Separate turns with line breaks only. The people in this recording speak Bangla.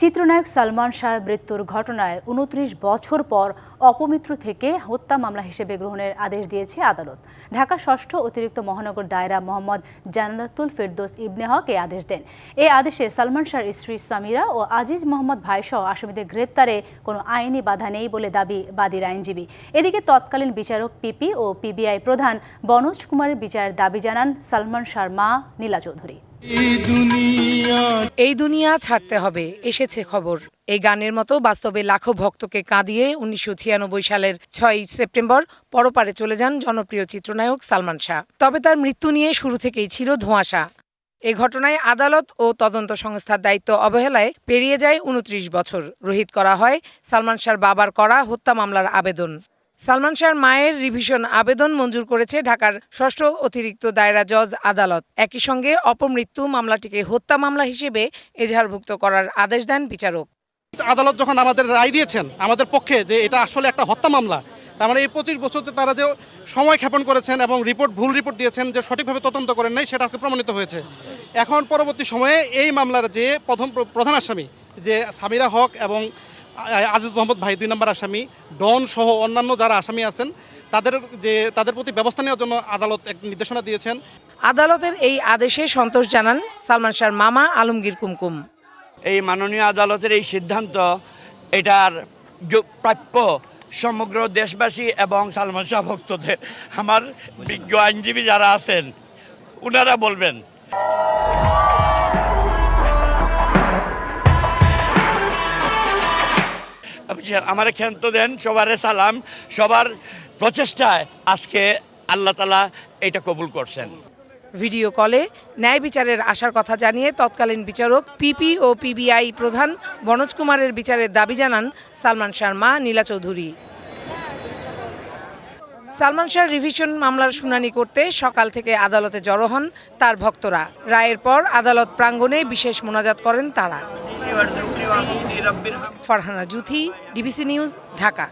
চিত্রনায়ক সালমান শাহর মৃত্যুর ঘটনায় উনত্রিশ বছর পর অপমিত্র থেকে হত্যা মামলা হিসেবে গ্রহণের আদেশ দিয়েছে আদালত। ঢাকা ষষ্ঠ অতিরিক্ত মহানগর দায়রা মোহাম্মদ জান্নাতুল ফেরদৌস ইবনে হক এই আদেশ দেন। এই আদেশে সালমান শাহর স্ত্রী সামিরা ও আজিজ মোহাম্মদ ভাইসহ আসামিদের গ্রেপ্তারে কোনো আইনি বাধা নেই বলে দাবি বাদীর আইনজীবী। এদিকে তৎকালীন বিচারক পিপি ও পিবিআই প্রধান বনোজ কুমারের বিচারের দাবি জানান সালমান শাহর মা নীলা চৌধুরী।
এই দুনিয়া ছাড়তে হবে, এসেছে খবর। এই গানের মতো বাস্তবে লাখো ভক্তকে কাঁদিয়ে উনিশশো ছিয়ানব্বই সালের ছয়ই সেপ্টেম্বর পরপারে চলে যান জনপ্রিয় চিত্রনায়ক সালমান শাহ। তবে তার মৃত্যু নিয়ে শুরু থেকেই ছিল ধোঁয়াশা। এ ঘটনায় আদালত ও তদন্ত সংস্থার দায়িত্ব অবহেলায় পেরিয়ে যায় উনত্রিশ বছর। রোহিত করা হয় সালমান শাহর বাবার করা হত্যা মামলার আবেদন। সালমান শাহর মায়ের রিভিশন আবেদন মঞ্জুর করেছে ঢাকার ষষ্ঠ অতিরিক্ত দায়রা জজ আদালত। একই সঙ্গে অপমৃত্যু মামলাটিকে হত্যা মামলা হিসেবে এজাহারভুক্ত করার আদেশ দেন বিচারক।
আদালত যখন আমাদের রায় দিয়েছেন, আমাদের পক্ষে যে এটা আসলে একটা হত্যা মামলা, তার মানে এই পঁচিশ বছরতে তারা যে সময় ক্ষেপণ করেছেন এবং রিপোর্ট, ভুল রিপোর্ট দিয়েছেন যে সঠিকভাবে তদন্ত করেন নাই, সেটা আজকে প্রমাণিত হয়েছে। এখন পরবর্তী সময়ে এই মামলার যে প্রথম প্র- প্রধান আসামি, যে সামিরা হক এবং আজিজ মোহাম্মদ ভাই দুই নম্বর আসামি ডন সহ অন্যান্য যারা আসামি আছেন তাদের যে তাদের প্রতি ব্যবস্থা নেওয়ার জন্য আদালত এক নির্দেশনা দিয়েছেন।
আদালতের এই আদেশে সন্তোষ জানান সালমান শাহর মামা আলমগীর কুমকুম।
এই মাননীয় আদালতের এই সিদ্ধান্ত এটার প্রাপ্য সমগ্র দেশবাসী এবং সালমান শাহ ভক্তদের আমার বিজ্ঞ আইনজীবী যারা আছেন ওনারা বলবেন। আমার ক্ষান্ত দেন, সবার সালাম, সবার প্রচেষ্টায় আজকে আল্লাহ তালা এটা কবুল করছেন।
ভিডিও কলে ন্যায় বিচারের আসার কথা জানিয়ে তৎকালীন বিচারক, পিপি ও পিবিআই প্রধান বনোজ কুমারের বিচারের দাবি জানান সালমান শাহর মা নীলা চৌধুরী। সালমান শাহ রিভিশন মামলার শুনানি করতে সকাল থেকে আদালতে জড়ো হন তার ভক্তরা। রায়ের পর আদালত প্রাঙ্গণে বিশেষ মোনাজাত করেন তারা। Farhana Juthi DBC news Dhaka.